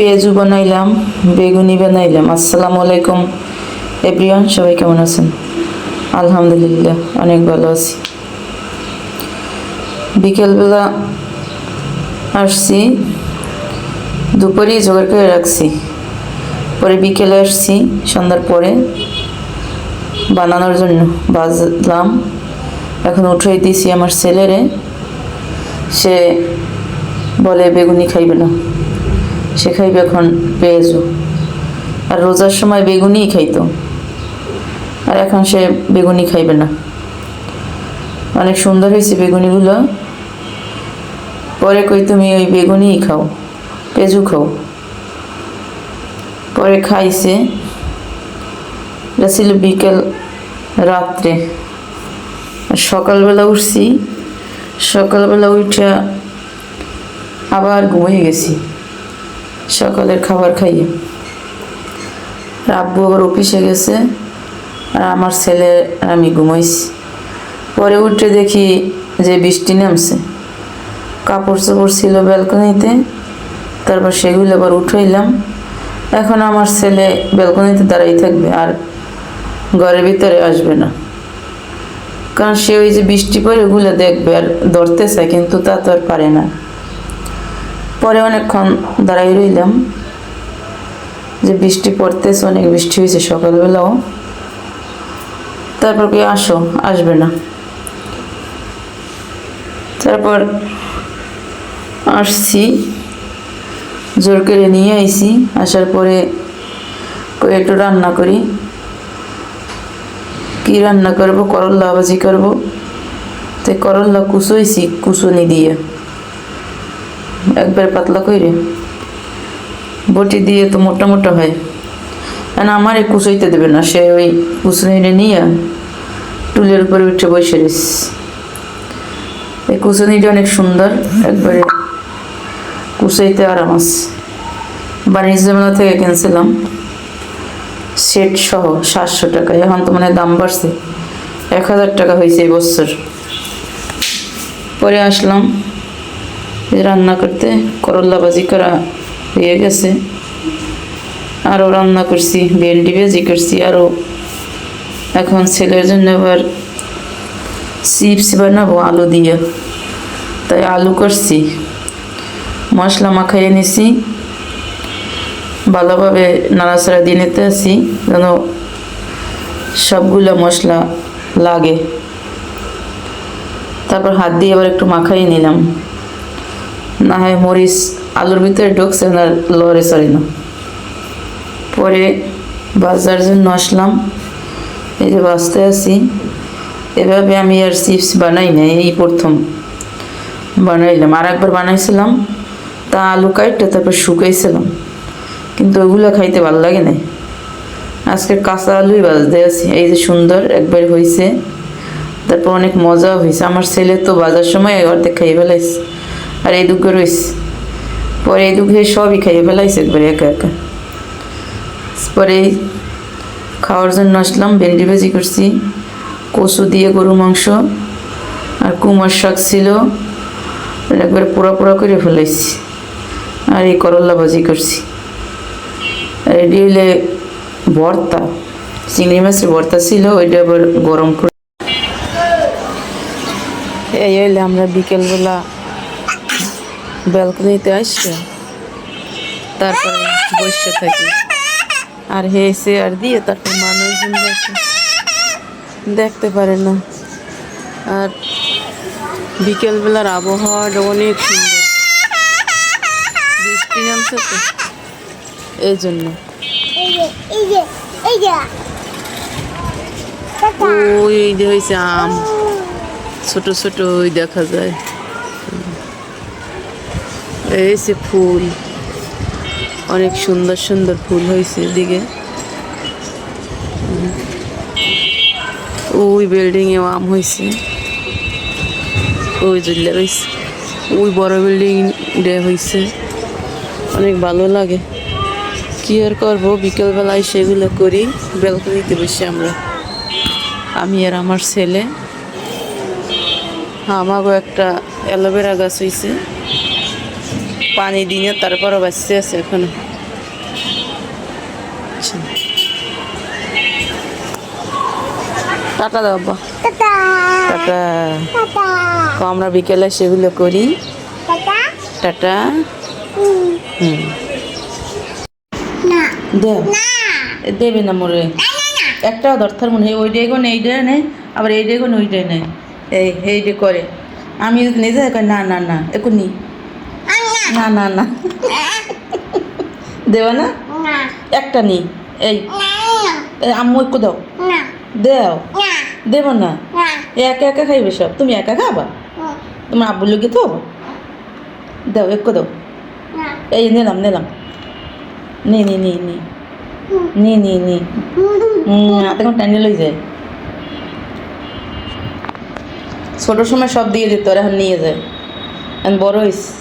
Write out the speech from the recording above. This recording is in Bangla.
পেঁয়াজু বানাইলাম বেগুনি বানাইলাম। আসসালামু আলাইকুম। এভরিওয়ান, সবাই কেমন আছেন? আলহামদুলিল্লাহ, অনেক ভালো আছি। বিকেলবেলা আসছি, দুপুরেই জোগাড় করে রাখছি। পরে বিকেলে আসছি, সন্ধ্যার পরে বানানোর জন্য বাজলাম। এখন উঠাই দিয়েছি আমার ছেলেরে। সে বলে, বেগুনি খাইবে না। সে খাইবে এখন পেঁয়াজু আর রোজার সময় বেগুনিই খাইতো। আর এখন সে বেগুনি খাইবে না। অনেক সুন্দর হয়েছে বেগুনিগুলো। পরে কই তুমি ওই বেগুনিই খাও, পেঁজু খাও। পরে খাইছে। এটা ছিল বিকেল রাত্রে। সকালবেলা উঠছি। সকালবেলা উঠে আবার ঘুমিয়ে গেছি। সকালের খাবার খাইয়ে। আর আব্বু আবার অফিসে গেছে আর আমার ছেলে, আমি ঘুমাইছি। পরে উঠে দেখি যে বৃষ্টি নামছে। কাপড় চোপড় ছিল ব্যালকনিতে, তারপর সেগুলো আবার উঠাইলাম। এখন আমার ছেলে ব্যালকনিতে দাঁড়াই থাকবে আর ঘরের ভিতরে আসবে না। কারণ সে ওই যে বৃষ্টি পরে ওগুলো দেখবে আর ধরতে চায় কিন্তু তা তো আর পারে না। পরে অনেকক্ষণ দাঁড়াই রইলাম। যে বৃষ্টি পড়তেছে, অনেক বৃষ্টি হয়েছে সকালবেলাও। তারপর কি আসো, আসবে না। তারপর আসছি, জোর করে নিয়ে আইছি। আসার পরে একটু রান্না করি। কি রান্না করব করল্লা ভাজি করব। তো করল্লা কুচোইছি, কুচুনি দিয়ে। একবার পাতলা কইরে। বটি দিয়ে তো মোটা মোটা হয়। আর আমার কুচইতে দেবে না, সে ওই কুচুনিটা নিয়ে টুলের উপরে উঠে বসে রেস এই কুচুনিটা অনেক সুন্দর, একবারে কুচাইতে আরাম আছে। বাণিজ্য মেলা থেকে কিনছিলাম, সেট সহ সাতশো টাকা। এখন তো মানে দাম বাড়ছে, এক হাজার টাকা হয়েছে এই বছর। পরে আসলাম রান্না করতে করল্লা ভাজি করা হয়ে গেছে। আরও রান্না করছি, ভেন্ডি ভাজি করছি আরও এখন ছেলের জন্য আবার চিপস বানাবো আলু দিয়ে। তাই আলু করছি। মশলা মাখাইয়ে নিছি। ভালোভাবে নাড়াচাড়া দিয়ে নিতে আসি যেন সবগুলো মশলা লাগে। তারপর হাত দিয়ে আবার একটু মাখাইয়ে নিলাম। না হয় মরিচ আলুর ভিতরে ঢুকছে না লড়ে সরে না। পরে বাজার জন্য আসলাম, এই যে বাঁচতে আছি। এভাবে আমি আর চিপস বানাই না এই প্রথম বানাইলাম। আর একবার বানাইছিলাম, তা আলু কাটতে তারপর শুকাইছিলাম, কিন্তু ওগুলো খাইতে ভালো লাগে না আজকে কাঁচা আলুই বাজতে আছি, এই যে সুন্দর একবার হয়েছে তারপর অনেক মজা হয়েছে আমার ছেলে তো বাজার সময় অর্ধেক খাইয়ে ফেলাইছে। আর এই দুঃখ রয়েছে। পরে এই দুঃখে সবই খাইয়ে ফেলাইছে একবারে একা একা। পরে খাওয়ার জন্য আসলাম, ভেন্ডি ভাজি করছি, কচু দিয়ে গরু মাংস আর কুমার শাক ছিল। একবারে পোড়া পোড়া করে ফেলাইছি। আর এই করল্লা ভাজি করছি। আর এটি হইলে ভর্তা, চিংড়ি মাছের ভর্তা ছিল, ওইটা আবার গরম করে এই হইলে আমরা বিকেলবেলা ব্যালকনিতে আসছে। তারপরে বসে থাকি। আর হেসে আর দিয়ে তারপর মানুষজন দেখে দেখতে পারে না। আর বিকেলবেলার আবহাওয়াটা অনেক সুন্দর। বৃষ্টি নামছে তো। এই জন্য ওই হয়েছে আম। ছোট ছোট ওই দেখা যায়। এই ফুল। অনেক সুন্দর সুন্দর ফুল হয়েছে এদিকে। ওই বিল্ডিং এ আম হয়েছে। ওই জুল্লা রয়েছে। ওই বড় বিল্ডিং ডে হয়েছে। অনেক ভালো লাগে। কি আর করব? বিকেলবেলায় সেগুলো করি, ব্যালকনিতে বসে আমরা। আমি আর আমার ছেলে। আমারও একটা অ্যালোভেরা গাছ হয়েছে। পানি দিয়ে তারপরও বাঁচতে আছে এখনও। টাটা দাও আব্বা। টাটা। তো আমরা বিকেলে সেগুলো করি। টাটা। হুম। দেবে না মোরে। একটাও দরকার মনে হয় ওই ডেগুন এই ডে নেই আবার এই ডেগুন ওই ডে নেই এই এই ডে করে। আমি নিজে না না না এখনই না না না। দেবে না? একটা নি। এই। এই আম্মু একটু দাও। দেও। দেব না? একা একা খাইবে সব। তুমি একা খাবা? তোমার আব্বুর লোকে তো? দাও একটু দাও। এই নিলাম নিলাম। নি নি নি নি। নি নি নি। হাতে কোন টানি লই যায়। ছোট সময় সব দিয়ে দিত আর এখন নিয়ে যায়। এখন বড় হয়েছে